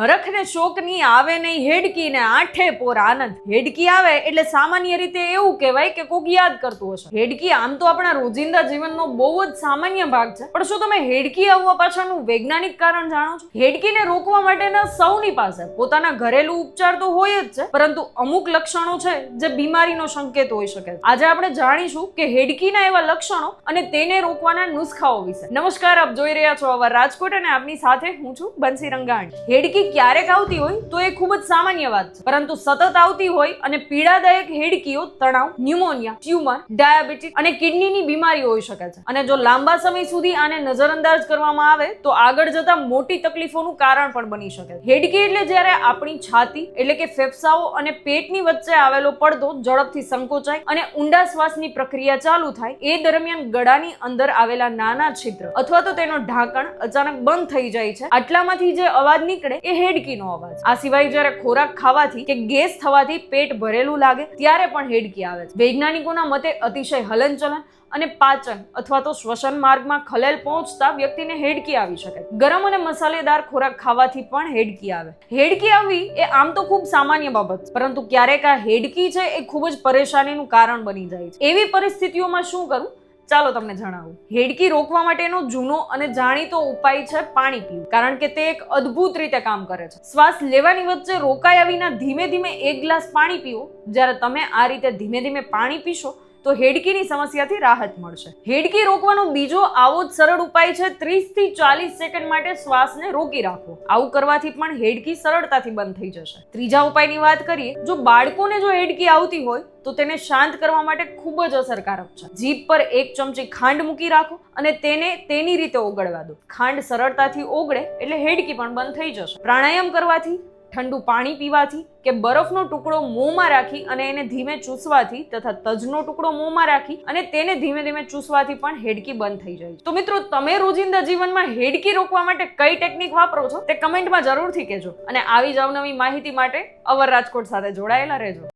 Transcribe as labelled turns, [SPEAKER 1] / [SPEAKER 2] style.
[SPEAKER 1] હરખને શોકની આવે નહીં હેડકી ને આઠે પોર આનંદ. હેડકી આવે એટલે સામાન્ય રીતે એવું કહેવાય કે કોક યાદ કરતું હશે. હેડકી આમ તો આપણા રોજિંદા જીવનનો બહુ જ સામાન્ય ભાગ છે. પણ શું તમે હેડકી આવવા પાછળનું વૈજ્ઞાનિક કારણ જાણો છો? હેડકીને રોકવા માટેના સૌની પાસે પોતાના ઘરેલું ઉપચાર તો હોય જ છે, પરંતુ અમુક લક્ષણો છે જે બીમારીનો સંકેત હોઈ શકે આજે આપણે જાણીશું કે હેડકીના એવા લક્ષણો અને તેને રોકવાના નુસ્ખાઓ વિશે. નમસ્કાર, આપ જોઈ રહ્યા છો અવાર રાજકોટ અને આપની સાથે હું છું બંસી રંગાણી હેડકી ક્યારેક આવતી હોય તો એ ખૂબ જ સામાન્ય વાત છે. પરંતુ સતત આવતી હોય અને પીડાદાયક હેડકીઓ, તણાવ ન્યુમોનિયા ટ્યુમર ડાયાબિટીસ અને કિડનીની બીમારી હોઈ શકે છે. અને જો લાંબા સમય સુધી આને નજરઅંદાજ કરવામાં આવે, તો આગળ જતા મોટી તકલીફોનું કારણ પણ બની શકે હેડકી એટલે જ્યારે આપણી છાતી, એટલે કે ફેફસાઓ અને પેટની વચ્ચે આવેલો પડદો ઝડપથી સંકોચાય અને ઊંડા શ્વાસની પ્રક્રિયા ચાલુ થાય, એ દરમિયાન ગળાની અંદર આવેલા નાના છિદ્ર અથવા તો તેનો ઢાંકણ અચાનક બંધ થઈ જાય છે. આટલામાંથી જે અવાજ નીકળે, એ હેડકીનો અવાજ. આ સિવાય જ્યારે ખોરાક ખાવાથી કે ગેસ થવાથી પેટ ભરેલું લાગે, ત્યારે પણ હેડકી આવે છે. વૈજ્ઞાનિકોના મતે અતિશય હલનચલન અને પાચન અથવા તો શ્વસન માર્ગમાં ખલેલ પહોંચતા વ્યક્તિને હેડકી આવી શકે ગરમ અને મસાલેદાર ખોરાક ખાવાથી પણ હેડકી આવે હેડકી આવવી એ આમ તો ખૂબ સામાન્ય બાબત પરંતુ ક્યારેક આ હેડકી છે એ ખૂબ જ પરેશાનીનું કારણ બની જાય છે. એવી પરિસ્થિતિઓમાં શું કરવું? ચાલો તમને જણાવું. હેડકી રોકવા માટેનો જૂનો અને જાણીતો ઉપાય છે પાણી પીવું. કારણ કે તે એક અદ્ભુત રીતે કામ કરે છે. શ્વાસ લેવાની વચ્ચે રોકાયા વિના ધીમે ધીમે એક ગ્લાસ પાણી પીવો. જ્યારે તમે આ રીતે ધીમે ધીમે પાણી પીશો તો હેડકીની સમસ્યાથી રાહત મળશે. હેડકી રોકવાનો બીજો આવો જ સરળ ઉપાય છે. 30 થી ચાલીસ સેકન્ડ માટે શ્વાસને રોકી રાખવો. આવું કરવાથી પણ હેડકી સરળતાથી બંધ થઈ જશે. ત્રીજા ઉપાયની વાત કરીએ, જો બાળકોને જો હેડકી આવતી હોય, તો તેને શાંત કરવા માટે ખૂબ જ અસરકારક છે. જીભ પર એક ચમચી ખાંડ મૂકી રાખો અને તેને તેની રીતે ઓગળવા દો. ખાંડ સરળતાથી ઓગળે એટલે હેડકી પણ બંધ થઈ જશે. પ્રાણાયામ કરવાથી ઠંડુ પાણી પીવાથી કે બરફનો ટુકડો મોંમાં રાખી અને એને ધીમે ચૂસવાથી તથા તજનો ટુકડો મોંમાં રાખી અને તેને ધીમે ધીમે ચૂસવાથી પણ હેડકી બંધ થઈ જાય તો મિત્રો, તમે રોજિંદા જીવનમાં હેડકી રોકવા માટે કઈ ટેકનિક વાપરો છો? તે કમેન્ટમાં જરૂરથી કહેજો અને આવી જ અવનવી માહિતી માટે અવર રાજકોટ સાથે જોડાયેલા રહેજો.